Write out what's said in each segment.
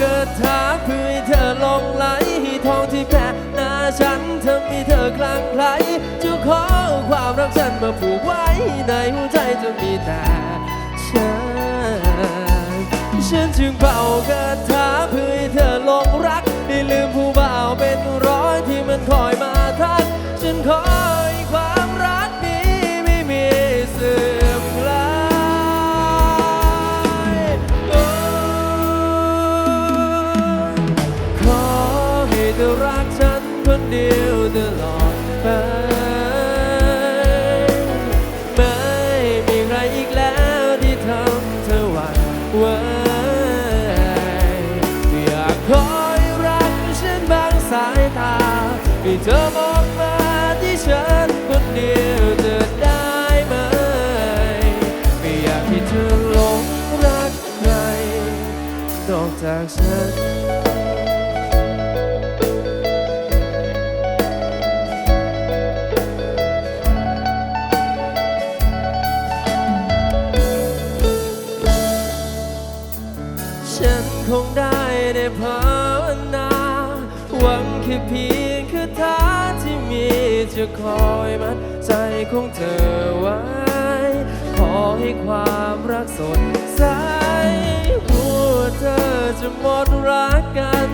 กระถาเพื่อให้เธอลงไหลทองที่แผ่หน้าฉันทำให้เธอคลั่งไคล้จะขอความรักฉันมาผูกไว้ในหัวใจจะมีแต่ฉัน ฉันจึงเป่ากระถาเพื่อให้เธอลงรัก เธอมองมาที่ฉันคนเดียวจะได้ไหม ไม่อยากให้เธอหลงรักใครนอกจากฉันฉันคงได้ได้ภาวนาหวังแค่เพียง จะคอยมัดใจของเธอไว้ ขอให้ความรักสดใสหัวเธอจะหมดรักกัน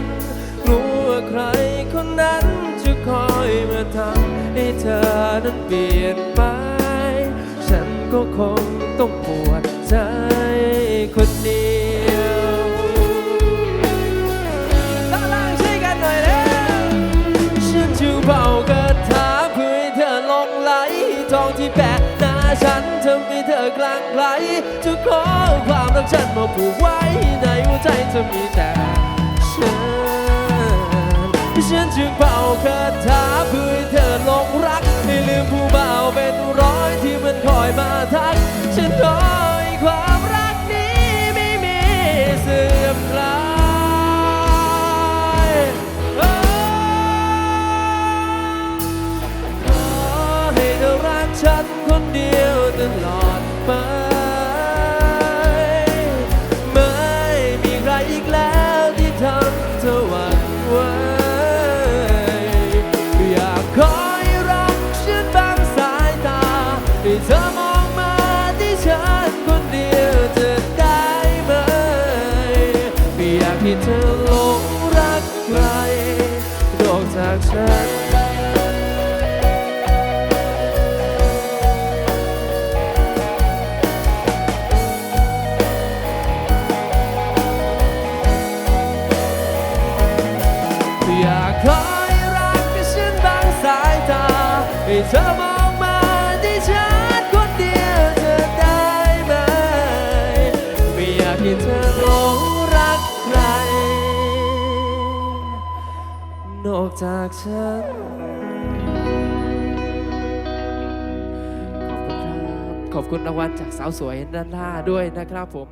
กลัวใครคนนั้นจะคอยมาทำให้เธอนั้นเปลี่ยนไป ฉันก็คงต้องปวดใจคนเฉันทำให้เธอกลางไหลจะขอความรักฉันมาผูกไว้ในหัวใจจะมีแต่ฉันฉันจึงเป่าคาถาเพื่อให้เธอหลงรักให้ลืมผู้บ่าวเป็นร้อยที่มันคอยมาทัก ฉันขอให้ความรักนี้ไม่มีเสื่อมคลายขอให้เธอรักฉันคนเดียว ตลอดไป ไม่มีใครอีกแล้วที่ทำเธอหวั่นไหวอยากคอยรักฉันบางสายตาให้เธอมองมาที่ฉันคนเดียวจะได้ไหมไม่อยากให้เธอหลงรักใครนอกจากฉัน เธอมองมาที่ฉันคนเดียวจะได้ไหม ไม่อยากให้เธอหลงรักใคร นอกจากฉัน ขอบคุณครับ ขอบคุณรางวัลจากสาวสวยด้านหน้าด้วยนะครับผม